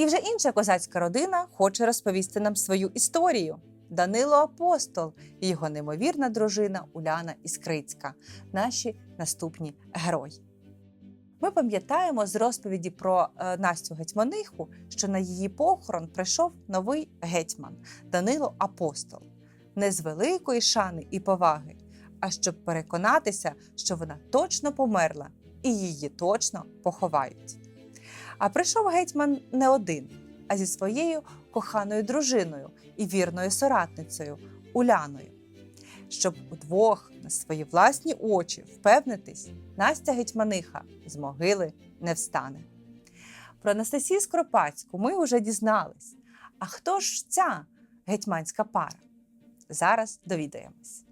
І вже інша козацька родина хоче розповісти нам свою історію. Данило Апостол і його неймовірна дружина Уляна Іскрицька, наші наступні герої. Ми пам'ятаємо з розповіді про е, Настю Гетьманиху, що на її похорон прийшов новий гетьман Данило Апостол, не з великої шани і поваги, а щоб переконатися, що вона точно померла і її точно поховають. А прийшов гетьман не один, а зі своєю коханою дружиною і вірною соратницею Уляною. Щоб удвох на свої власні очі впевнитись, Настя Гетьманиха з могили не встане. Про Анастасію Скоропадську ми вже дізнались. А хто ж ця гетьманська пара? Зараз довідаємось.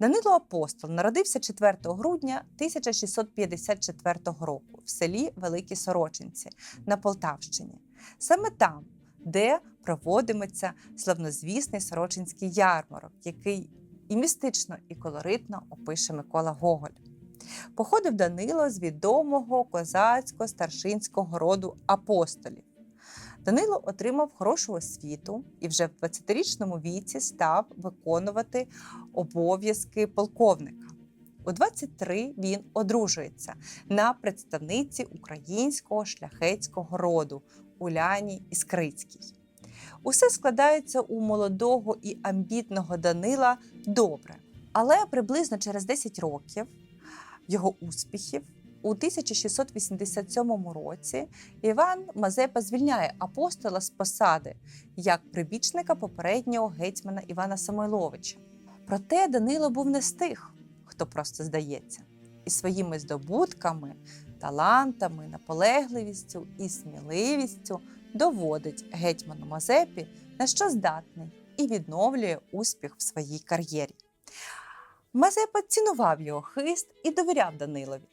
Данило Апостол народився 4 грудня 1654 року в селі Великі Сорочинці на Полтавщині, саме там, де проводиметься славнозвісний Сорочинський ярмарок, який і містично, і колоритно опише Микола Гоголь. Походив Данило з відомого козацько-старшинського роду апостолів. Данило отримав хорошу освіту і вже в 20-річному віці став виконувати обов'язки полковника. У 23 він одружується на представниці українського шляхетського роду Уляні Іскрицькій. Усе складається у молодого і амбітного Данила добре, але приблизно через 10 років його успіхів у 1687 році Іван Мазепа звільняє апостола з посади як прибічника попереднього гетьмана Івана Самойловича. Проте Данило був не з тих, хто просто здається, і своїми здобутками, талантами, наполегливістю і сміливістю доводить гетьману Мазепі, на що здатний, і відновлює успіх в своїй кар'єрі. Мазепа цінував його хист і довіряв Данилові.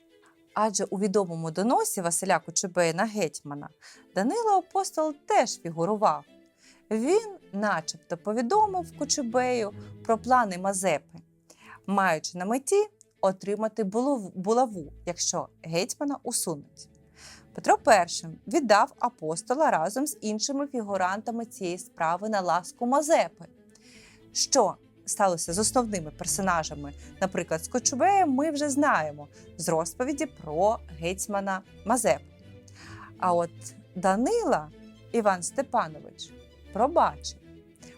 Адже у відомому доносі Василя Кочубея на гетьмана Данило Апостол теж фігурував. Він, начебто, повідомив Кочубею про плани Мазепи, маючи на меті отримати булаву, якщо гетьмана усунуть. Петро І віддав апостола разом з іншими фігурантами цієї справи на ласку Мазепи. Що сталося з основними персонажами, наприклад, з Кочубеєм, ми вже знаємо з розповіді про гетьмана Мазепу. А от Данила Іван Степанович пробачив.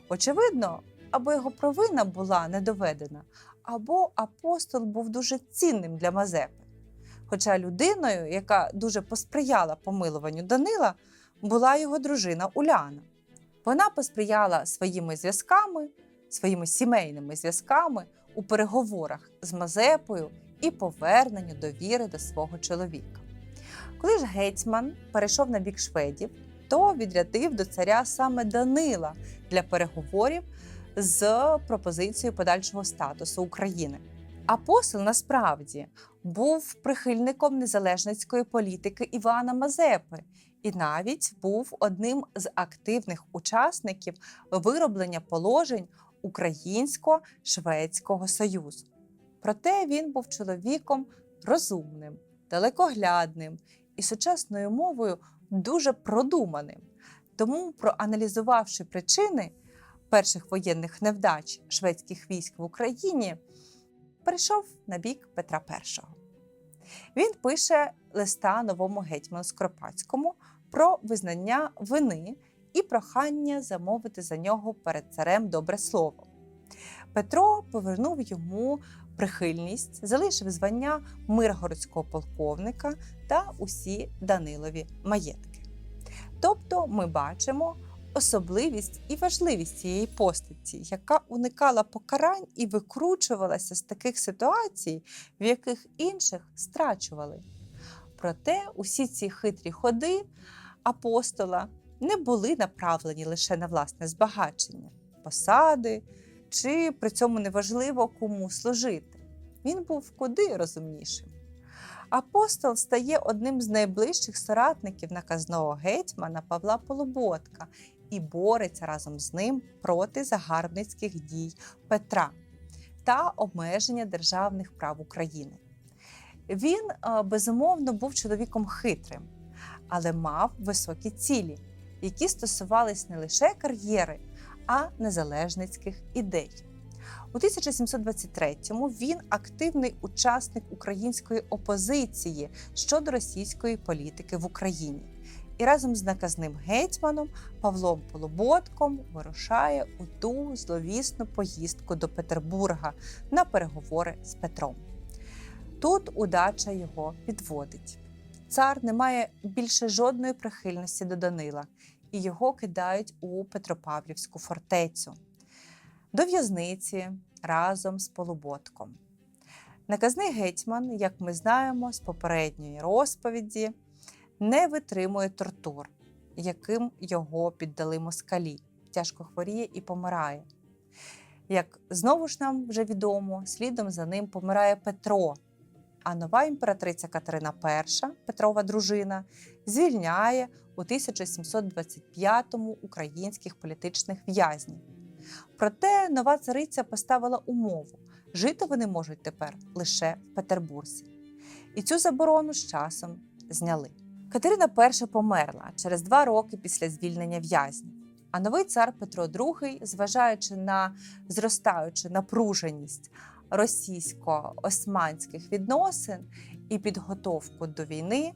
Очевидно, або його провина була не доведена, або апостол був дуже цінним для Мазепи. Хоча людиною, яка дуже посприяла помилуванню Данила, була його дружина Уляна. Вона посприяла своїми зв'язками, своїми сімейними зв'язками у переговорах з Мазепою і поверненню довіри до свого чоловіка. Коли ж гетьман перейшов на бік шведів, то відрядив до царя саме Данила для переговорів з пропозицією подальшого статусу України. Апостол насправді був прихильником незалежницької політики Івана Мазепи і навіть був одним з активних учасників вироблення положень Українсько-Шведського Союзу. Проте він був чоловіком розумним, далекоглядним і сучасною мовою дуже продуманим. Тому, проаналізувавши причини перших воєнних невдач шведських військ в Україні, перейшов на бік Петра І. Він пише листа новому гетьману Скоропадському про визнання вини і прохання замовити за нього перед царем добре слово. Петро повернув йому прихильність, залишив звання миргородського полковника та усі Данилові маєтки. Тобто ми бачимо особливість і важливість цієї постаті, яка уникала покарань і викручувалася з таких ситуацій, в яких інших страчували. Проте усі ці хитрі ходи апостола не були направлені лише на власне збагачення, посади чи при цьому неважливо кому служити. Він був куди розумнішим. Апостол стає одним з найближчих соратників наказного гетьмана Павла Полуботка і бореться разом з ним проти загарбницьких дій Петра та обмеження державних прав України. Він е, безумовно був чоловіком хитрим, але мав високі цілі які стосувались не лише кар'єри, а незалежницьких ідей. У 1723-му він активний учасник української опозиції щодо російської політики в Україні і разом з наказним гетьманом Павлом Полуботком вирушає у ту зловісну поїздку до Петербурга на переговори з Петром. Тут удача його підводить. Цар не має більше жодної прихильності до Данила, і його кидають у Петропавлівську фортецю до в'язниці разом з Полуботком. Наказний гетьман, як ми знаємо з попередньої розповіді, не витримує тортур, яким його піддали москалі, тяжко хворіє і помирає. Як знову ж нам вже відомо, слідом за ним помирає Петро, а нова імператриця Катерина І, Петрова дружина, звільняє у 1725-му українських політичних в'язнів. Проте нова цариця поставила умову: жити вони можуть тепер лише в Петербурзі. І цю заборону з часом зняли. Катерина І померла через два роки після звільнення в'язнів. А новий цар Петро II, зважаючи на зростаючу напруженість російсько-османських відносин і підготовку до війни,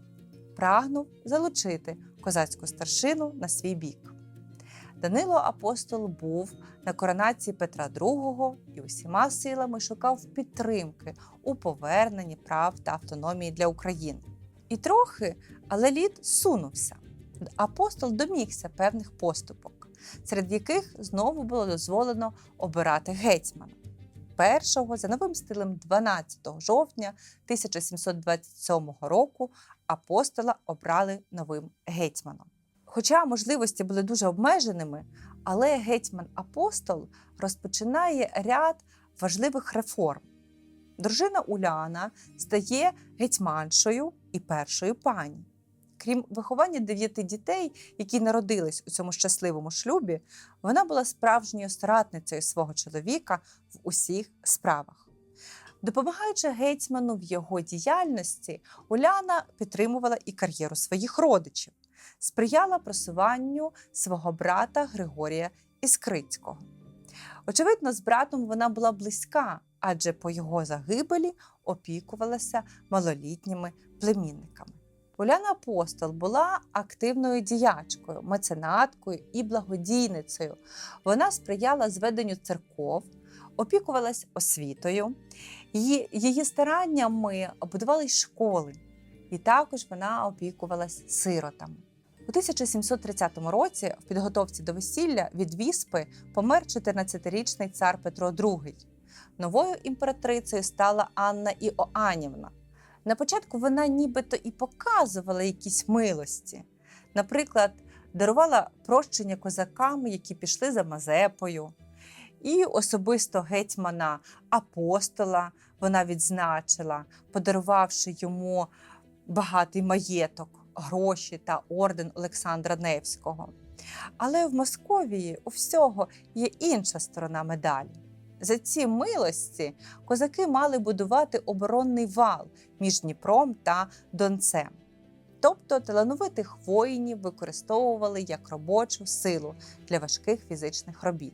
прагнув залучити козацьку старшину на свій бік. Данило Апостол був на коронації Петра II і усіма силами шукав підтримки у поверненні прав та автономії для України. І трохи, але лід сунувся. Апостол домігся певних поступок, серед яких знову було дозволено обирати гетьмана. Першого за новим стилем 12 жовтня 1727 року апостола обрали новим гетьманом. Хоча можливості були дуже обмеженими, але гетьман апостол розпочинає ряд важливих реформ. Дружина Уляна стає гетьманшою і першою пані. Крім виховання дев'яти дітей, які народились у цьому щасливому шлюбі, вона була справжньою соратницею свого чоловіка в усіх справах. Допомагаючи гетьману в його діяльності, Уляна підтримувала і кар'єру своїх родичів, сприяла просуванню свого брата Григорія Іскрицького. Очевидно, з братом вона була близька, адже по його загибелі опікувалася малолітніми племінниками. Уляна Апостол була активною діячкою, меценаткою і благодійницею. Вона сприяла зведенню церков, опікувалась освітою. Її, її стараннями будували школи, і також вона опікувалась сиротами. У 1730 році, в підготовці до весілля від віспи помер 14-річний цар Петро II. Новою імператрицею стала Анна Іоанівна. На початку вона нібито і показувала якісь милості. Наприклад, дарувала прощення козакам, які пішли за Мазепою. І особисто гетьмана апостола вона відзначила, подарувавши йому багатий маєток, гроші та орден Олександра Невського. Але в Московії у всього є інша сторона медалі. За ці милості козаки мали будувати оборонний вал між Дніпром та Донцем. Тобто талановитих воїнів використовували як робочу силу для важких фізичних робіт.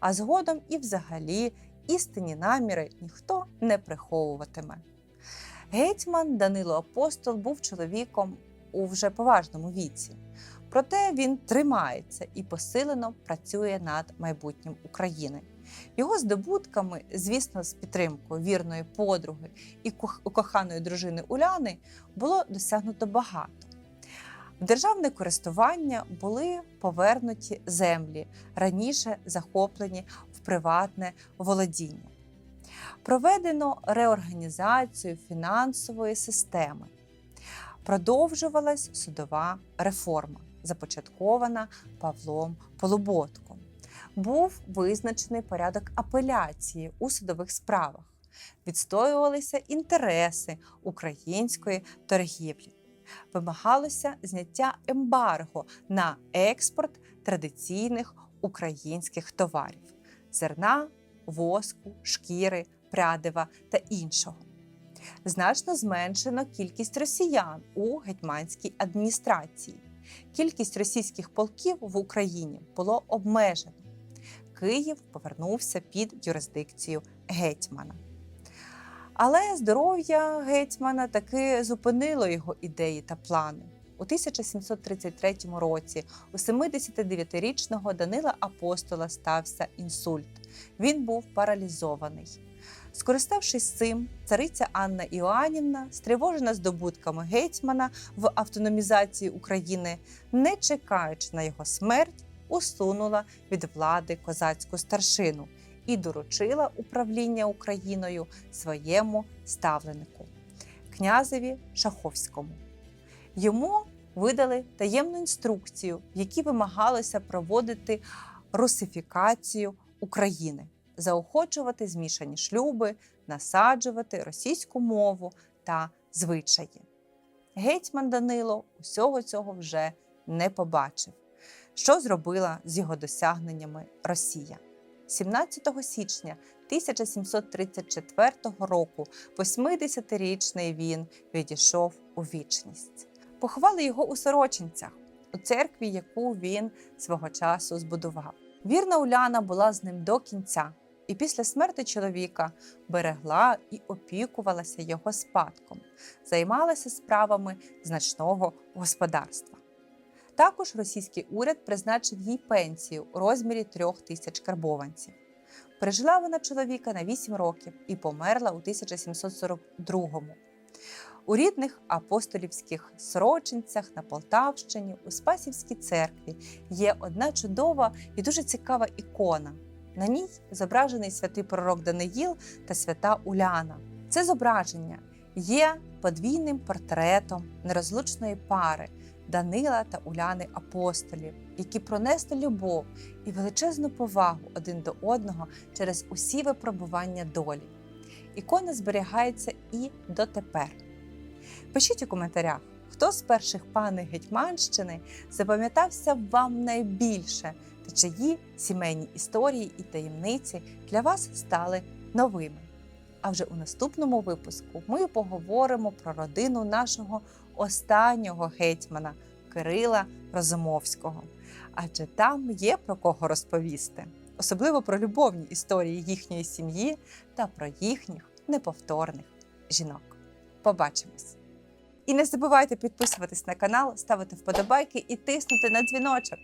А згодом і взагалі істинні наміри ніхто не приховуватиме. Гетьман Данило Апостол був чоловіком у вже поважному віці. Проте він тримається і посилено працює над майбутнім України. Його здобутками, звісно, з підтримкою вірної подруги і коханої дружини Уляни, було досягнуто багато. В державне користування були повернуті землі, раніше захоплені в приватне володіння. Проведено реорганізацію фінансової системи. Продовжувалась судова реформа, започаткована Павлом Полуботком. Був визначений порядок апеляції у судових справах. Відстоювалися інтереси української торгівлі. Вимагалося зняття ембарго на експорт традиційних українських товарів зерна, воску, шкіри, прядива та іншого. Значно зменшено кількість росіян у гетьманській адміністрації. Кількість російських полків в Україні було обмежено. Київ повернувся під юрисдикцію гетьмана. Але здоров'я гетьмана таки зупинило його ідеї та плани. У 1733 році у 79-річного Данила Апостола стався інсульт. Він був паралізований. Скориставшись цим, цариця Анна Іоанівна, стривожена здобутками гетьмана в автономізації України, не чекаючи на його смерть, усунула від влади козацьку старшину і доручила управління Україною своєму ставленику князеві Шаховському. Йому видали таємну інструкцію, в якій вимагалося проводити русифікацію України, заохочувати змішані шлюби, насаджувати російську мову та звичаї. Гетьман Данило усього цього вже не побачив. Що зробила з його досягненнями Росія? 17 січня 1734 року 80-річний він відійшов у вічність. Поховали його у Сорочинцях, у церкві, яку він свого часу збудував. Вірна Уляна була з ним до кінця, і після смерти чоловіка берегла і опікувалася його спадком, займалася справами значного господарства. Також російський уряд призначив їй пенсію у розмірі трьох тисяч карбованців. Пережила вона чоловіка на 8 років і померла у 1742-му. У рідних апостолівських сорочинцях на Полтавщині у Спасівській церкві є одна чудова і дуже цікава ікона. На ній зображений святий пророк Даниїл та свята Уляна. Це зображення є подвійним портретом нерозлучної пари Данила та Уляни апостолів, які пронесли любов і величезну повагу один до одного через усі випробування долі. Ікона зберігається і дотепер. Пишіть у коментарях, хто з перших пани Гетьманщини запам'ятався вам найбільше та чиї сімейні історії і таємниці для вас стали новими. А вже у наступному випуску ми поговоримо про родину нашого останнього гетьмана Кирила Розумовського. Адже там є про кого розповісти, особливо про любовні історії їхньої сім'ї та про їхніх неповторних жінок. Побачимось! І не забувайте підписуватись на канал, ставити вподобайки і тиснути на дзвіночок.